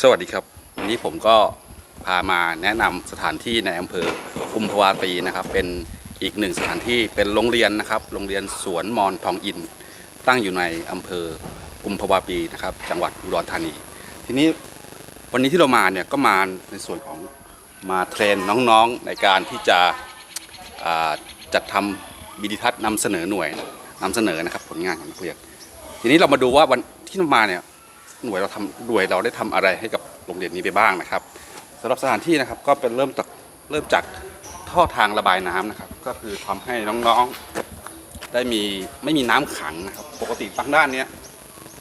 สวัสดีครับ วันนี้ผมก็พามาแนะนำสถานที่ในอำเภอกุมภวาปีนะครับ เป็นอีกหนึ่งสถานที่เป็นโรงเรียนนะครับ โรงเรียนสวนมอนทองอิน ตั้งอยู่ในอำเภอกุมภาวาปีนะครับ จังหวัดอุดรธานี ทีนี้วันนี้ที่เรามาเนี่ยก็มาในส่วนของมาเทรนน้องๆในการที่จะจัดทำวิดีทัศน์นำเสนอหน่วยนำเสนอนะครับผลงานของนักเรียนทีนี้เรามาดูว่าวันที่มาเนี่ย หน่วยเราทำหน่วยเราได้ทำอะไรให้กับโรงเรียนนี้ไปบ้างนะครับสำหรับสถานที่นะครับก็เป็นเริ่มจากเริ่มจากท่อทางระบายน้ำนะครับ ก็คือทำให้น้องๆได้มีไม่มีน้ำขังนะครับปกติทางด้านนี้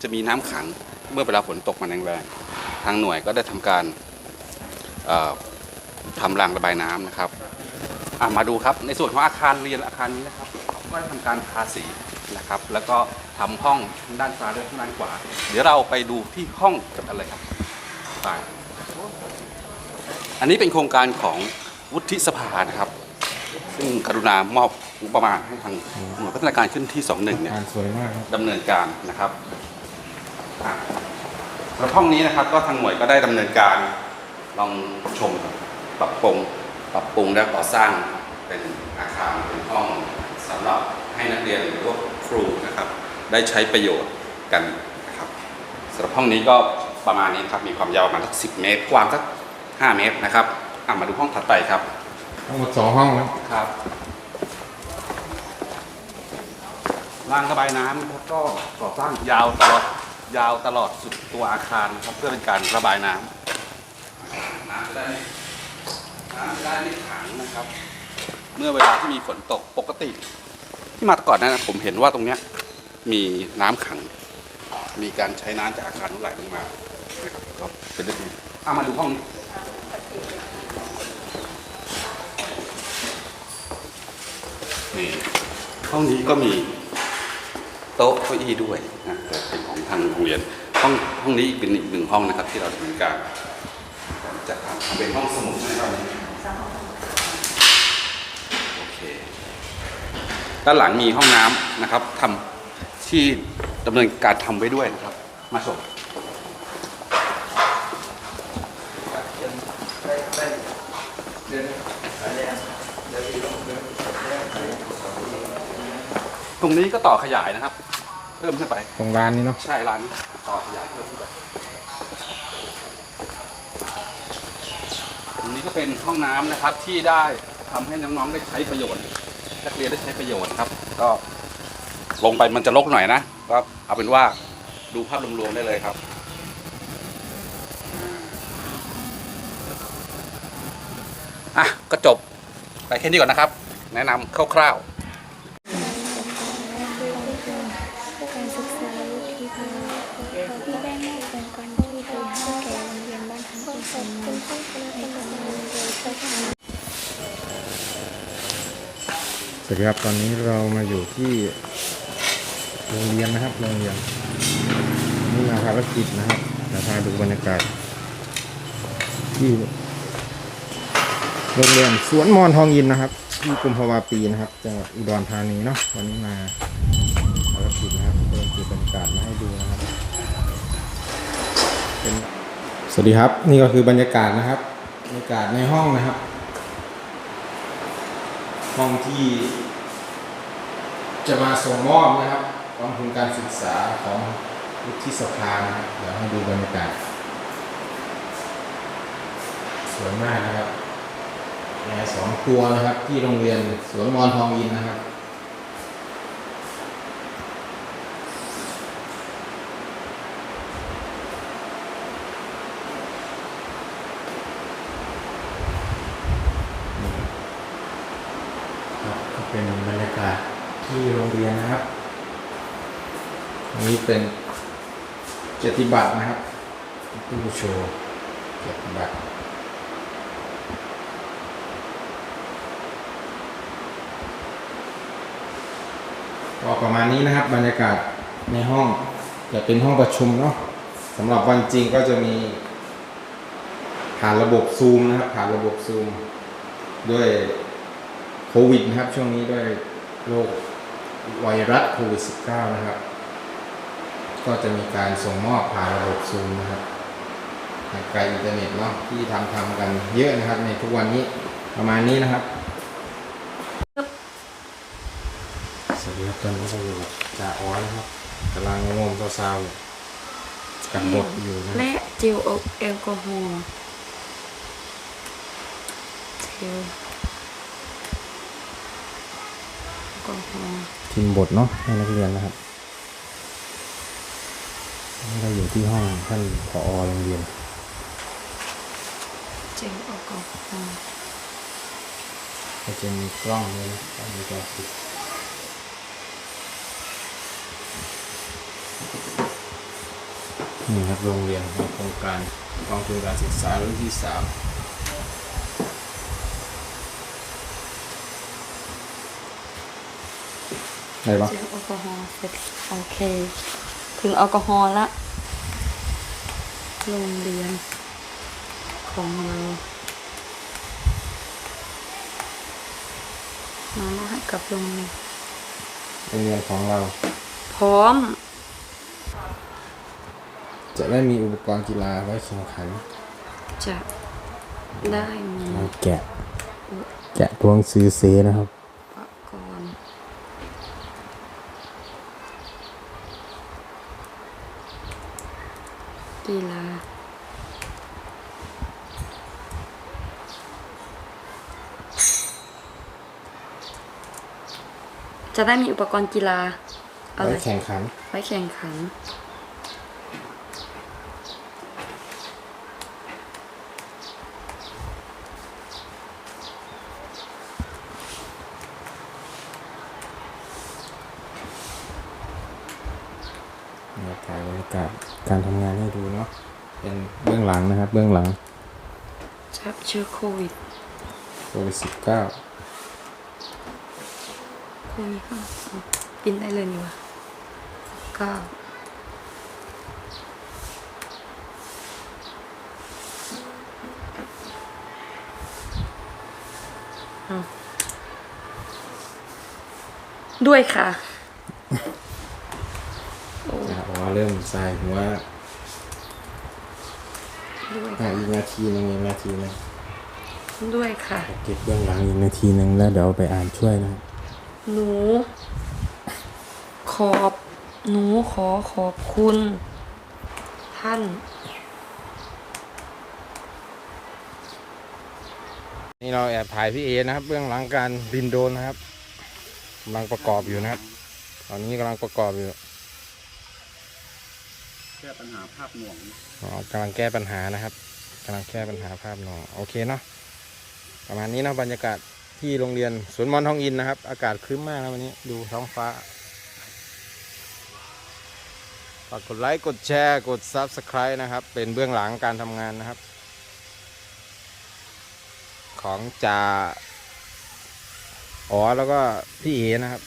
จะมีน้ำขังเมื่อเวลาฝนตกมาแรงๆทางหน่วยก็ได้ทำการเอ่อทำรางระบายน้ำนะครับมาดูครับในส่วนของอาคารเรียนอาคารนี้นะครับ ก็ได้ทำการทาสี นะครับ แล้วก็ทำห้องทั้งด้านซ้ายและทั้งด้านขวา เดี๋ยวเราไปดูที่ห้องกันเลยครับไปอันนี้เป็นโครงการของวุฒิสภานะครับ ซึ่งกรุณามอบงบประมาณให้ทางหน่วยพัฒนาการขึ้นที่21เนี่ยงานสวยมากครับดำเนินการนะครับอะแล้วห้องนี้นะครับก็ทางหน่วยก็ได้ดำเนินการลองชมปรับปรุงปรับปรุงและก่อสร้างเป็นอาคารเป็นห้องสำหรับให้นักเรียนหรือว่า ครูนะครับ ได้ใช้ประโยชน์กันนะครับสำหรับห้องนี้ก็ประมาณนี้นะครับมีความยาวประมาณสักสิเมตรกว้างสัก5 เมตรนะครับอะมาดูห้องถัดไปครับทั้งหมดสองห้องนะครับรางระบายน้ำนะครับก็ก่อสร้างยาวตลอดยาวตลอดสุดตัวอาคารนะครับเพื่อเป็นการระบายน้ำน้ำจะได้ไม่น้ำจะได้ไม่ขังนะครับ เมื่อเวลาที่มีฝนตกปกติ ที่มาก่อนนั้นผมเห็นว่าตรงเนี้ยมีน้ำขัง มีการใช้น้ำจากอาคารไหลลงมานะครับก็เป็นเรื่องนี้เอามาดูห้องนี้นี่ห้องนี้ก็มีโต๊ะเก้าอี้ด้วยนะเป็นของทางโรงเรียนห้องห้องนี้เป็นอีกหนึ่งห้องนะครับ ที่เราดำเนินการจะทำเป็นห้องสมุดนะครับโอเค ด้านหลังมีห้องน้ำนะครับทำที่ดำเนินการทำไว้ด้วยนะครับ มาชมตรงนี้ก็ต่อขยายนะครับ เพิ่มขึ้นไป ตรงร้านนี้เนาะใช่ร้านต่อขยายเพิ่มขึ้นไปตรงนี้ก็เป็นห้องน้ำนะครับที่ได้ทำให้น้องๆได้ใช้ประโยชน์ นักเรียนได้ใช้ประโยชน์ครับ ก็ลงไปมันจะลกหน่อยนะก็เอาเป็นว่าดูภาพรวมๆได้เลยครับอะก็จบไปแค่นี้ก่อนนะครับ แนะนำคร่าวๆ วัสดีครับตอนนี้เรามาอยู่ที่โรงเรียนนะครับโรงเรียนนี่มาภารกิจนะครับจะพาดูบรรยากาศที่โรงเรียนสวนมอนทองอินนะครับ ที่กุมภาวาปีนะครับจังหวัดอุดรธานีเนาะวันนี้มาภารกิจนะครับเปิดเก็บบรรยากาศมาให้ดูนะครับสวัสดีครับ นี่ก็คือบรรยากาศนะครับบรรยากาศในห้องนะครับ ห้องที่ จะมาส่งมอบนะครับกองทุนการศึกษาของวุฒิสภานะครับเดี๋ยวให้ดูบรรยากาศสวยมากนะครับแอร์สองครัวนะครับ ที่โรงเรียนสวนมอนทองอินนะครับก็เป็นบรรยากาศ ที่โรงเรียนนะครับอันนี้เป็นเกียรติบัตรนะครับตู้โชว์เกียรติบัตรก็ประมาณนี้นะครับบรรยากาศในห้องจะเป็นห้องประชุมเนาะสำหรับวันจริงก็จะมี ผ่านระบบซูมนะครับ ผ่านระบบซูม ด้วยโควิดนะครับ ช่วงนี้ด้วยโรค ไวรัสโควิด -19 นะครับ ก็จะมีการส่งมอบผ่านระบบซูมนะครับทางไกลอินเทอร์เน็ตเนาะที่ทำทำกันเยอะนะครับ ในทุกวันนี้ประมาณนี้นะครับสวัสดีครับตอนนี้เราอยู่กับจ่าออนะครับกำลังงมซาวกับบทอยู่นะและเจลแอลกอฮอล์เจล ทีมบทเนาะให้นักเรียนนะครับเราอยู่ที่ห้องท่านผอโรงเรียนเจลแอลกอฮอล์ก็จะมีกล้องด้วยนะกล้องวงจรปิดนี่ครับโรงเรียนโครงการกองทุนการศึกษารุ่นที่สาม อะไรบ้างเจลแอลกอฮอล์เสร็จโอเค ถึงแอลกอฮอล์ละโรงเรียนของเรามาแล้วให้กับโรงเรียนโรงเรียนของเรา พร้อม จะได้มีอุปกรณ์กีฬาไว้แข่งขัน จะได้มีเราแกะ แกะตัวหนังสือเซนะครับ อุปกรณ์กีฬา จะได้มีอุปกรณ์กีฬาอะไรไว้แข่งขัน ไว้แข่งขันเราถ่ายบรรยากาศการทำงานให้ดูเนาะ เป็นเบื้องหลังนะครับ เบื้องหลังชับเชื้อโควิดโควิดสิบเก้า โควิดค่ะเอากินได้เลยนี่วะเก้าเอาด้วยค่ะนะครับว่าเริ่มใส่หัวด้วยอะอีกนาทีหนึงอีกนาทีหนึงด้วยค่ะ เก็บเบื้องหลังอีกนาทีหนึ่งแล้วเดี๋ยวเอาไปอ่านช่วยนะครับ หนู ขอบ หนูขอขอบคุณ ท่าน นี่เราแอบถ่ายพี่เอนะครับ เบื้องหลังการบินโดรนนะครับกำลังประกอบอยู่นะครับ ตอนนี้กำลังประกอบอยู่แก้ปัญหาภาพหน่วงอ๋อกำลังแก้ปัญหานะครับกำลังแก้ปัญหาภาพหนองโอเคเนาะประมาณนี้เนาะบรรยากาศ ที่โรงเรียนสวนมอนทองอินนะครับ อากาศครึ้มมากนะวันนี้ดูท้องฟ้าฝากกดไลค์กดแชร์กด Subscribe นะครับ เป็นเบื้องหลังการทำงานนะครับ ของจ่าอ๋อแล้วก็พี่เอนะครับ